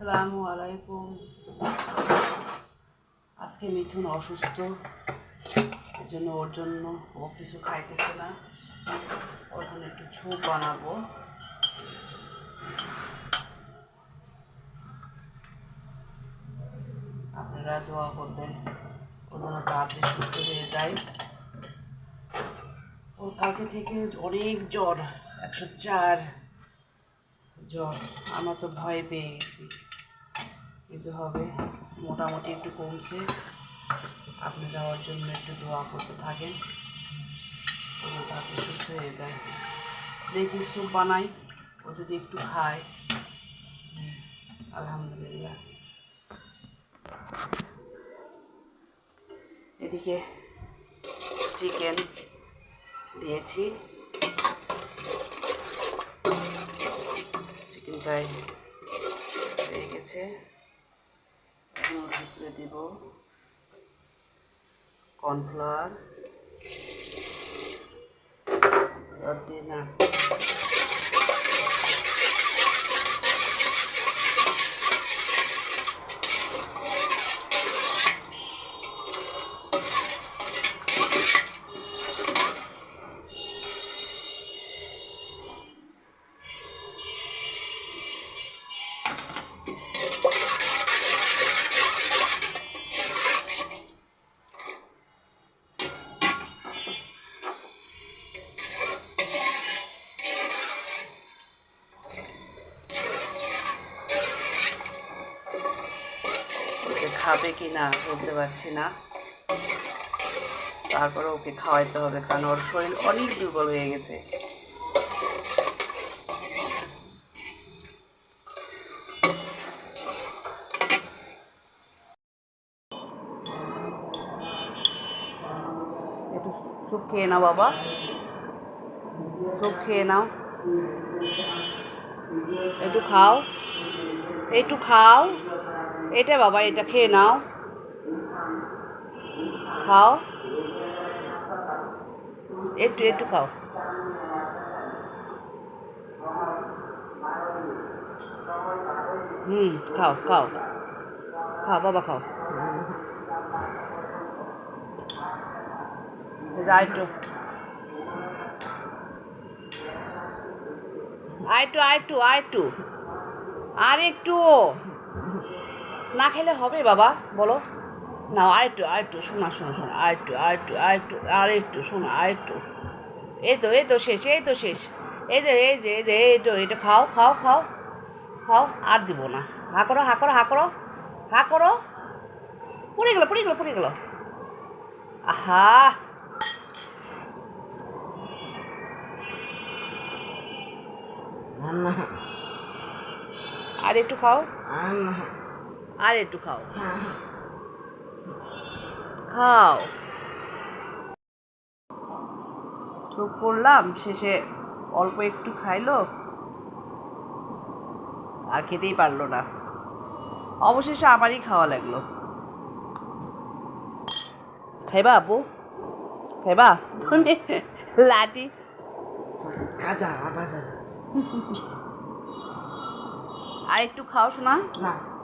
আসসালামু আলাইকুম। আজকে মিঠুন অসুস্থ এর জন্য ওর জন্য ও কিছু খাইতেছে না। ওর জন্য একটু ছুপ বানাবো। আপনারা দোয়া করবেন, ও যেন তাড়াতাড়ি সুস্থ হয়ে যায়। ওর কালকে থেকে অনেক জ্বর, একশো চার জ্বর। আমরা তো ভয় পেয়ে গেছি। কিছু হবে। মোটামুটি একটু কমছে। আপনারা ওর জন্য একটু দোয়া করতে থাকেন। তাড়াতাড়ি সুস্থ হয়ে যায়। দেখি স্যুপ বানাই। ও যদি একটু খায়। হুম, আলহামদুলিল্লাহ। এদিকে চিকেন দিয়েছি। চিকেন চিকেনটাই হয়ে গেছে। ওর ভিতরে দিব কর্নফ্লাওয়ার খাবে কি না বলতে পারছি না। তারপরে ওকে খাওয়াইতে হবে, কারণ ওর শরীর অনেক দুর্বল হয়ে গেছে। একটু স্যুপ খেয়ে নাও বাবা। স্যুপ খেয়ে নাও। একটু খাও। একটু খাও। এটা বাবা, এটা খেয়ে নাও। খাও। একটু একটু খাও। হুম, খাও খাও। খাও, বাবা, খাও। যা একটু। আয় টু আয় টু আয় টু আর একটু না খেলে হবে বাবা, বলো। না আরেকটু আরেকটু, শোনা শোনা শোনা, আরেকটু আরেকটু আরেকটু আরেকটু, শোনা, আরেকটু। এই তো এই তো শেষ, এই তো শেষ। এই যে এই যে এই যে, এই তো, এটা খাও খাও খাও খাও, আর দিব না। হা করো হা করো হা করো হা করো। পড়ে গেলো পড়ে গেলো পড়ে গেলো। আহা। আর একটু খাও। আর একটু খাও। খাও। স্যুপ করলাম শেষে অল্প একটু খাইলো। আর খেতেই পারল না। অবশেষে আমারই খাওয়া লাগল। খাইবা আপু? খাইবা? তুমি লাঠি? কাজা আর একটু খাও শোনা না।